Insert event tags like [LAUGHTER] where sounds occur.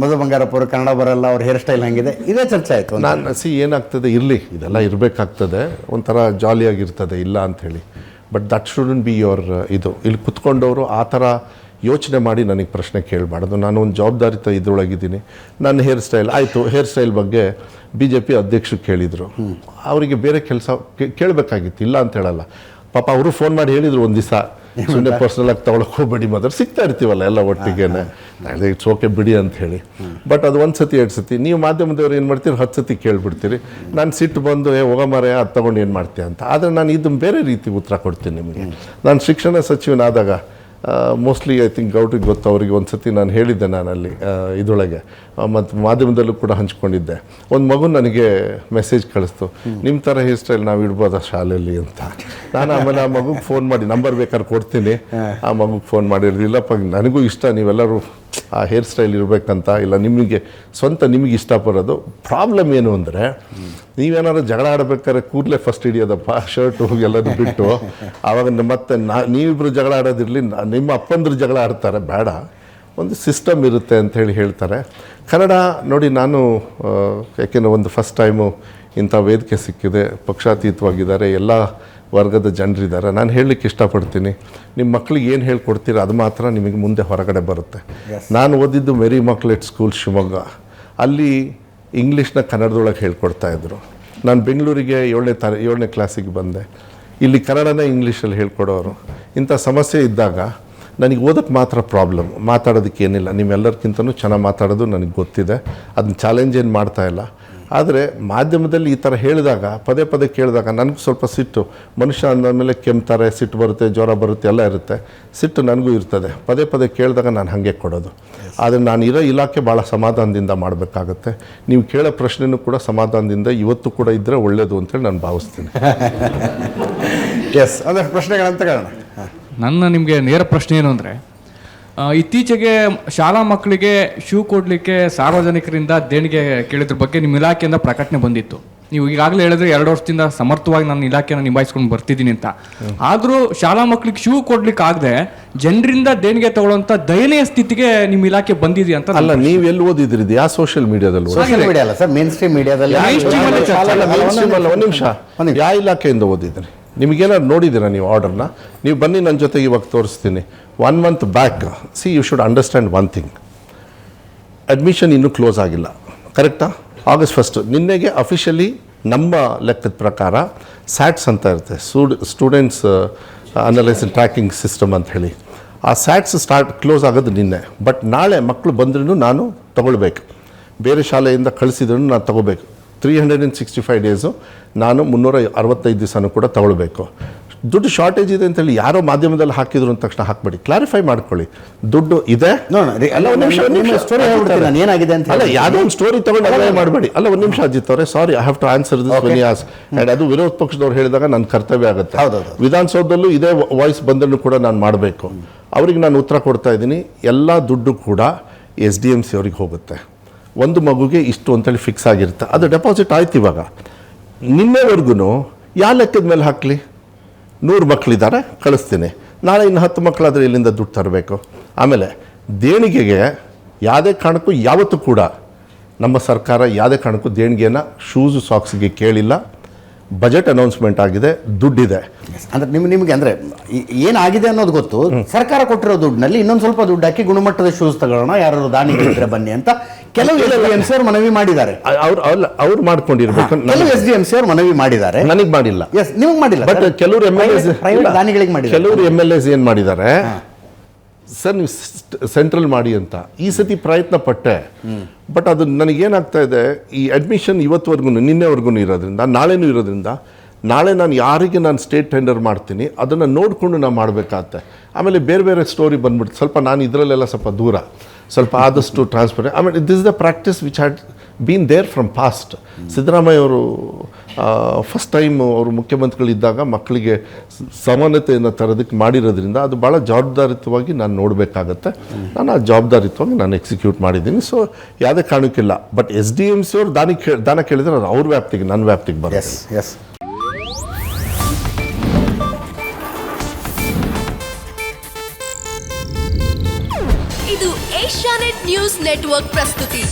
ಮಧು ಬಂಗಾರಪ್ಪ ಅವರು ಕನ್ನಡ ಬರಲ್ಲ ಅವ್ರ ಹೇರ್ ಸ್ಟೈಲ್ ಹಂಗಿದೆ. ಇದೇ ಚರ್ಚೆ ಆಯಿತು ನಾನು ಸಿ ಏನಾಗ್ತದೆ ಇರಲಿ ಇದೆಲ್ಲ ಇರಬೇಕಾಗ್ತದೆ. ಒಂಥರ ಜಾಲಿಯಾಗಿರ್ತದೆ ಇಲ್ಲ ಅಂಥೇಳಿ but that shouldn't be your ಇದು. ಇಲ್ಲಿ ಕುತ್ಕೊಂಡವರು ಆ ಥರ ಯೋಚನೆ ಮಾಡಿ ನನಗೆ ಪ್ರಶ್ನೆ ಕೇಳಬಾರ್ದು. ನಾನು ಒಂದು ಜವಾಬ್ದಾರಿತ ಇದ್ರೊಳಗಿದ್ದೀನಿ. ನನ್ನ ಹೇರ್ ಸ್ಟೈಲ್ ಆಯಿತು ಹೇರ್ ಸ್ಟೈಲ್ ಬಗ್ಗೆ ಬಿ ಜೆ ಪಿ ಅಧ್ಯಕ್ಷರು ಕೇಳಿದರು. ಅವರಿಗೆ ಬೇರೆ ಕೆಲಸ ಕೇಳಬೇಕಾಗಿತ್ತು ಇಲ್ಲ ಅಂತ ಹೇಳಲ್ಲ. ಪಾಪ ಅವರು ಫೋನ್ ಮಾಡಿ ಹೇಳಿದರು ಒಂದು ದಿವಸ. ಸುಮ್ಮನೆ ಪರ್ಸ್ನಲ್ ಆಗಿ ತಗೊಳಕ್ ಹೋಗ್ಬೇಡಿ ಮಾತ್ರ. ಸಿಗ್ತಾ ಇರ್ತೀವಲ್ಲ ಎಲ್ಲ ಒಟ್ಟಿಗೆನೆ. ಇಟ್ಸ್ ಓಕೆ ಬಿಡಿ ಅಂತ ಹೇಳಿ. ಬಟ್ ಅದು ಒಂದು ಸತಿ ಎರಡು ಸತಿ. ನೀವು ಮಾಧ್ಯಮದವ್ರು ಏನು ಮಾಡ್ತೀರಿ? ಹತ್ತು ಸತಿ ಕೇಳಿಬಿಡ್ತೀರಿ. ನಾನು ಸಿಟ್ಟು ಬಂದು ಏ ಹೋಗಮಾರೆ ಅದು ತಗೊಂಡು ಏನು ಮಾಡ್ತೀಯ? ಅಂತ. ಆದರೆ ನಾನು ಇದನ್ನು ಬೇರೆ ರೀತಿ ಉತ್ತರ ಕೊಡ್ತೀನಿ ನಿಮಗೆ. ನಾನು ಶಿಕ್ಷಣ ಸಚಿವನಾದಾಗ ಮೋಸ್ಟ್ಲಿ ಐ ಥಿಂಕ್ ಗೌಟಿಗೆ ಗೊತ್ತು ಅವರಿಗೆ ಒಂದು ಸತಿ ನಾನು ಹೇಳಿದ್ದೆ ನಾನು ಅಲ್ಲಿ ಆ, ಇದರೊಳಗೆ. ಮತ್ತು ಮಾಧ್ಯಮದಲ್ಲೂ ಕೂಡ ಹಂಚ್ಕೊಂಡಿದ್ದೆ. ಒಂದು ಮಗು ನನಗೆ ಮೆಸೇಜ್ ಕಳಿಸ್ತು ನಿಮ್ಮ ಥರ ಹೇರ್ ಸ್ಟೈಲ್ ನಾವು ಇಡ್ಬೋದಾ ಶಾಲೆಯಲ್ಲಿ ಅಂತ? ನಾನು ಆಮೇಲೆ ಆ ಮಗುಗೆ ಫೋನ್ ಮಾಡಿ ನಂಬರ್ ಬೇಕಾದ್ರೆ ಕೊಡ್ತೀನಿ. ಆ ಮಗುಗೆ ಫೋನ್ ಮಾಡಿರಲಿಲ್ಲಪ್ಪ ನನಗೂ ಇಷ್ಟ ನೀವೆಲ್ಲರೂ ಆ ಹೇರ್ ಸ್ಟೈಲ್ ಇರಬೇಕಂತ ಇಲ್ಲ ನಿಮಗೆ ಸ್ವಂತ ನಿಮಗೆ ಇಷ್ಟಪಡೋದು. ಪ್ರಾಬ್ಲಮ್ ಏನು ಅಂದರೆ, ನೀವೇನಾದ್ರು ಜಗಳ ಆಡ್ಬೇಕಾದ್ರೆ ಕೂದಲೇ ಫಸ್ಟ್ ಹಿಡಿಯೋದಪ್ಪ ಶರ್ಟು ಎಲ್ಲದೂ ಬಿಟ್ಟು ಆವಾಗ ಮತ್ತೆ ನಾ ನೀವಿಬ್ಬರು ಜಗಳ ಆಡೋದಿರಲಿ ನಿಮ್ಮ ಅಪ್ಪಂದ್ರು ಜಗಳ ಆಡ್ತಾರೆ, ಬೇಡ. ಒಂದು ಸಿಸ್ಟಮ್ ಇರುತ್ತೆ ಅಂತ ಹೇಳಿ ಹೇಳ್ತಾರೆ. ಕನ್ನಡ ನೋಡಿ ನಾನು ಯಾಕೆಂದರೆ ಒಂದು ಫಸ್ಟ್ ಟೈಮು ಇಂಥ ವೇದಿಕೆ ಸಿಕ್ಕಿದೆ, ಪಕ್ಷಾತೀತವಾಗಿದ್ದಾರೆ, ಎಲ್ಲ ವರ್ಗದ ಜನರಿದ್ದಾರೆ. ನಾನು ಹೇಳಲಿಕ್ಕೆ ಇಷ್ಟಪಡ್ತೀನಿ. ನಿಮ್ಮ ಮಕ್ಕಳಿಗೆ ಏನು ಹೇಳ್ಕೊಡ್ತೀರ ಅದು ಮಾತ್ರ ನಿಮಗೆ ಮುಂದೆ ಹೊರಗಡೆ ಬರುತ್ತೆ. ನಾನು ಓದಿದ್ದು ಮೆರಿ ಮಕ್ಲೆಟ್ ಸ್ಕೂಲ್ ಶಿವಮೊಗ್ಗ. ಅಲ್ಲಿ ಇಂಗ್ಲೀಷ್ನ ಕನ್ನಡದೊಳಗೆ ಹೇಳ್ಕೊಡ್ತಾ ಇದ್ದರು ನಾನು ಬೆಂಗಳೂರಿಗೆ ಏಳನೇ ತರ ಏಳನೇ ಕ್ಲಾಸಿಗೆ ಬಂದೆ. ಇಲ್ಲಿ ಕನ್ನಡನೇ ಇಂಗ್ಲೀಷಲ್ಲಿ ಹೇಳ್ಕೊಡೋರು. ಇಂಥ ಸಮಸ್ಯೆ ಇದ್ದಾಗ ನನಗೆ ಓದೋಕ್ಕೆ ಮಾತ್ರ ಪ್ರಾಬ್ಲಮ್ ಮಾತಾಡೋದಕ್ಕೇನಿಲ್ಲ ನಿಮ್ಮೆಲ್ಲರಿಗಿಂತನೂ ಚೆನ್ನಾಗಿ ಮಾತಾಡೋದು ನನಗೆ ಗೊತ್ತಿದೆ. ಅದನ್ನ ಚಾಲೆಂಜ್ ಏನು ಮಾಡ್ತಾ ಇಲ್ಲ. ಆದರೆ ಮಾಧ್ಯಮದಲ್ಲಿ ಈ ಥರ ಹೇಳಿದಾಗ ಪದೇ ಪದೇ ಕೇಳಿದಾಗ ನನಗೂ ಸ್ವಲ್ಪ ಸಿಟ್ಟು. ಮನುಷ್ಯ ಅಂದಮೇಲೆ ಕೆಮ್ತಾರೆ ಸಿಟ್ಟು ಬರುತ್ತೆ ಜ್ವರ ಬರುತ್ತೆ ಎಲ್ಲ ಇರುತ್ತೆ. ಸಿಟ್ಟು ನನಗೂ ಇರ್ತದೆ. ಪದೇ ಪದೇ ಕೇಳಿದಾಗ ನಾನು ಹಾಗೆ ಕೊಡೋದು. ಆದರೆ ನಾನು ಇರೋ ಇಲಾಖೆ ಭಾಳ ಸಮಾಧಾನದಿಂದ ಮಾಡಬೇಕಾಗತ್ತೆ. ನೀವು ಕೇಳೋ ಪ್ರಶ್ನೆನೂ ಕೂಡ ಸಮಾಧಾನದಿಂದ ಇವತ್ತು ಕೂಡ ಇದ್ದರೆ ಒಳ್ಳೆಯದು ಅಂತೇಳಿ ನಾನು ಭಾವಿಸ್ತೀನಿ. [LAUGHS] ಎಸ್ ಅದೇ ಪ್ರಶ್ನೆಗಳಂತ ಕೇಳೋಣ. ನನ್ನ ನಿಮಗೆ ನೇರ ಪ್ರಶ್ನೆ ಏನು ಅಂದರೆ ಇತ್ತೀಚೆಗೆ ಶಾಲಾ ಮಕ್ಕಳಿಗೆ ಶೂ ಕೊಡಲಿಕ್ಕೆ ಸಾರ್ವಜನಿಕರಿಂದ ದೇಣಿಗೆ ಕೇಳಿದ್ರ ಬಗ್ಗೆ ನಿಮ್ಮ ಇಲಾಖೆಯಿಂದ ಪ್ರಕಟಣೆ ಬಂದಿತ್ತು. ನೀವು ಈಗಾಗಲೇ ಹೇಳಿದ್ರೆ ಎರಡು ವರ್ಷದಿಂದ ಸಮರ್ಥವಾಗಿ ನನ್ನ ಇಲಾಖೆನ ನಿಭಾಯಿಸ್ಕೊಂಡು ಬರ್ತಿದ್ದೀನಿ ಅಂತ. ಆದರೂ ಶಾಲಾ ಮಕ್ಕಳಿಗೆ ಶೂ ಕೊಡ್ಲಿಕ್ಕೆ ಆಗದೆ ಜನರಿಂದ ದೇಣಿಗೆ ತಗೊಳ್ಳೋಂಥ ದಯನೀಯ ಸ್ಥಿತಿಗೆ ನಿಮ್ಮ ಇಲಾಖೆ ಬಂದಿದೆ ಅಂತ ಅಲ್ಲ ನೀವು ಎಲ್ಲಿ ಓದಿದ್ರಿ? ಇದು ಯಾವ ಸೋಷಿಯಲ್ ಮೀಡಿಯಾದಲ್ಲಿ ಸೋಷಿಯಲ್ ಮೀಡಿಯಾ ಅಲ್ಲ ಸರ್ ಮೇನ್ ಸ್ಟ್ರೀಮ್ ಮೀಡಿಯಾದಲ್ಲಿ. ಯಾವ ಇಲಾಖೆಯಿಂದ ಓದಿದ್ರಿ? ನಿಮಗೇನಾದ್ರು ನೋಡಿದ್ದೀರಾ ನೀವು ಆರ್ಡರ್ನ? ನೀವು ಬನ್ನಿ ನನ್ನ ಜೊತೆ ಇವಾಗ ತೋರಿಸ್ತೀನಿ. One month back see you should understand one thing admission ಇನ್ನೂ ಕ್ಲೋಸ್ ಆಗಿಲ್ಲ. ಕರೆಕ್ಟಾ ಆಗಸ್ಟ್ ಫಸ್ಟ್ ನಿನ್ನೆಗೆ ಅಫಿಷಿಯಲಿ ನಮ್ಮ ಲೆಕ್ಕದ ಪ್ರಕಾರ ಸ್ಯಾಟ್ಸ್ ಅಂತ ಇರುತ್ತೆ. Stud students analyse tracking system ಅಂತ ಹೇಳಿ. ಆ ಸ್ಯಾಟ್ಸ್ ಸ್ಟಾರ್ಟ್ ಕ್ಲೋಸ್ ಆಗೋದು ನಿನ್ನೆ. ಬಟ್ ನಾಳೆ ಮಕ್ಕಳು ಬಂದ್ರೂ ನಾನು ತಗೊಳ್ಬೇಕು. ಬೇರೆ ಶಾಲೆಯಿಂದ ಕಳಿಸಿದ್ರು ನಾನು ತಗೋಬೇಕು three hundred and sixty five days ನಾನು ಮುನ್ನೂರ ಅರವತ್ತೈದು ದಿವಸನೂ ಕೂಡ ತಗೊಳ್ಬೇಕು. ದುಡ್ಡು ಶಾರ್ಟೇಜ್ ಇದೆ ಅಂತೇಳಿ ಯಾರೋ ಮಾಧ್ಯಮದಲ್ಲಿ ಹಾಕಿದ್ರು ಅಂದ ತಕ್ಷಣ ಹಾಕ್ಬೇಡಿ. ಕ್ಲಾರಿಫೈ ಮಾಡ್ಕೊಳ್ಳಿ. ದುಡ್ಡು ಇದೆ. ಏನಾಗಿದೆ ಅಂತ ಅಲ್ಲ ಹೇಳಿ. ಯಾವುದೋ ಒಂದು ಸ್ಟೋರಿ ತಗೊಂಡು ಅನ್ವಯ ಮಾಡಬೇಡಿ. ಅಲ್ಲ ಒಂದು ನಿಮಿಷ ಅಜಿತ್ ಅವರೇ sorry I have to answer this when yes and ಅದು ವಿರೋಧ ಪಕ್ಷದವ್ರು ಹೇಳಿದಾಗ ನನ್ನ ಕರ್ತವ್ಯ ಆಗುತ್ತೆ. ವಿಧಾನಸೌಧದಲ್ಲೂ ಇದೇ ವಾಯ್ಸ್ ಬಂದನ್ನು ಕೂಡ ನಾನು ಮಾಡಬೇಕು. ಅವ್ರಿಗೆ ನಾನು ಉತ್ತರ ಕೊಡ್ತಾ ಇದ್ದೀನಿ. ಎಲ್ಲ ದುಡ್ಡು ಕೂಡ ಎಸ್ ಡಿ ಎಂ ಸಿ ಅವ್ರಿಗೆ ಹೋಗುತ್ತೆ. ಒಂದು ಮಗುಗೆ ಇಷ್ಟು ಅಂತೇಳಿ ಫಿಕ್ಸ್ ಆಗಿರುತ್ತೆ. ಅದು ಡೆಪಾಸಿಟ್ ಆಯ್ತು ಇವಾಗ. ನಿನ್ನೆವರೆಗೂ ಯಾವ ಲೆಕ್ಕದ ಮೇಲೆ ಹಾಕಲಿ? ನೂರು ಮಕ್ಕಳಿದ್ದಾರೆ ಕಳಿಸ್ತೀನಿ. ನಾಳೆ ಇನ್ನು ಹತ್ತು ಮಕ್ಕಳಾದರೆ ಇಲ್ಲಿಂದ ದುಡ್ಡು ತರಬೇಕು. ಆಮೇಲೆ ದೇಣಿಗೆಗೆ ಯಾವುದೇ ಕಾರಣಕ್ಕೂ ಯಾವತ್ತೂ ಕೂಡ ನಮ್ಮ ಸರ್ಕಾರ ಯಾವುದೇ ಕಾರಣಕ್ಕೂ ದೇಣಿಗೆಯನ್ನು ಶೂಸು ಸಾಕ್ಸ್ಗೆ ಕೇಳಿಲ್ಲ. ಬಜೆಟ್ ಅನೌನ್ಸ್ಮೆಂಟ್ ಆಗಿದೆ ದುಡ್ಡಿದೆ. ಅಂದ್ರೆ ನಿಮ್ ನಿಮ್ಗೆ ಅಂದ್ರೆ ಏನಾಗಿದೆ ಅನ್ನೋದು ಗೊತ್ತು. ಸರ್ಕಾರ ಕೊಟ್ಟಿರೋ ದುಡ್ಡಿನಲ್ಲಿ ಇನ್ನೊಂದು ಸ್ವಲ್ಪ ದುಡ್ಡು ಹಾಕಿ ಗುಣಮಟ್ಟದ ಶೂಸ್ ತಗೊಳ್ಳೋಣ ಯಾರು ದಾನಿ ಇದ್ರೆ ಬನ್ನಿ ಅಂತ ಕೆಲವು ಎಸ್ ಡಿ ಎಂ ಸಿ ಅವರು ಮನವಿ ಮಾಡಿದ್ದಾರೆ. ಅವ್ರು ಅವ್ರು ಅವ್ರು ಮಾಡ್ಕೊಂಡಿರ್ಬೇಕು. ಕೆಲವು ಎಸ್ ಡಿ ಎಂ ಸಿ ಅವರು ಮನವಿ ಮಾಡಿದ್ದಾರೆ. ನನಗೆ ಮಾಡಿಲ್ಲ. ಎಸ್ ನಿಮಗೆ ಮಾಡಿಲ್ಲ ಬಟ್ ಕೆಲವರು ಎಂ ಎಲ್ ಎಸ್ ಪ್ರೈವೇಟ್ ದಾನಿಗಳಿಗೆ ಮಾಡಿ ಕೆಲವರು ಎಂ ಎಲ್ ಎಸ್ ಏನು ಮಾಡಿದ್ದಾರೆ? ಸರ್ ನೀವು ಸೆಂಟ್ರಲ್ ಮಾಡಿ ಅಂತ. ಈ ಸತಿ ಪ್ರಯತ್ನ ಪಟ್ಟೆ ಬಟ್ ಅದು ನನಗೇನಾಗ್ತಾ ಇದೆ, ಈ ಅಡ್ಮಿಷನ್ ಇವತ್ತುವರೆಗೂ ನಿನ್ನೆವರೆಗೂ ಇರೋದ್ರಿಂದ, ನಾಳೆನೂ ಇರೋದ್ರಿಂದ, ನಾಳೆ ನಾನು ಯಾರಿಗೆ ನಾನು ಸ್ಟೇಟ್ ಟೆಂಡರ್ ಮಾಡ್ತೀನಿ, ಅದನ್ನು ನೋಡಿಕೊಂಡು ನಾನು ಮಾಡಬೇಕಾಗತ್ತೆ. ಆಮೇಲೆ ಬೇರೆ ಬೇರೆ ಸ್ಟೋರಿ ಬಂದ್ಬಿಡ್ತು. ಸ್ವಲ್ಪ ನಾನು ಇದರಲ್ಲೆಲ್ಲ ಸ್ವಲ್ಪ ದೂರ. ಸ್ವಲ್ಪ ಆದಷ್ಟು ಟ್ರಾನ್ಸ್ಪರ್ ಆಮೇಲೆ this the practice which had been there from past Siddaramaiah ಅವರು ಫಸ್ಟ್ ಟೈಮ್ ಅವರು ಮುಖ್ಯಮಂತ್ರಿಗಳಿದ್ದಾಗ ಮಕ್ಕಳಿಗೆ ಸಮಾನತೆಯನ್ನು ತರೋದಕ್ಕೆ ಮಾಡಿರೋದ್ರಿಂದ ಅದು ಭಾಳ ಜವಾಬ್ದಾರಿತವಾಗಿ ನಾನು ನೋಡಬೇಕಾಗತ್ತೆ. ನಾನು ಆ ಜವಾಬ್ದಾರಿತವಾಗಿ ನಾನು ಎಕ್ಸಿಕ್ಯೂಟ್ ಮಾಡಿದ್ದೀನಿ. ಸೊ ಯಾವುದೇ ಕಾರಣಕ್ಕಿಲ್ಲ. But S D M C ಅವ್ರು ದಾನಿ ಕೇಳಿ ದಾನ ಕೇಳಿದ್ರೆ ಅದು ಅವ್ರ ವ್ಯಾಪ್ತಿಗೆ ನನ್ನ ವ್ಯಾಪ್ತಿಗೆ ಬರುತ್ತೆ. ಎಸ್ ಎಸ್ ಇದು ಏಷ್ಯಾನೆಟ್ ನ್ಯೂಸ್ ನೆಟ್ವರ್ಕ್ ಪ್ರಸ್ತುತಿ.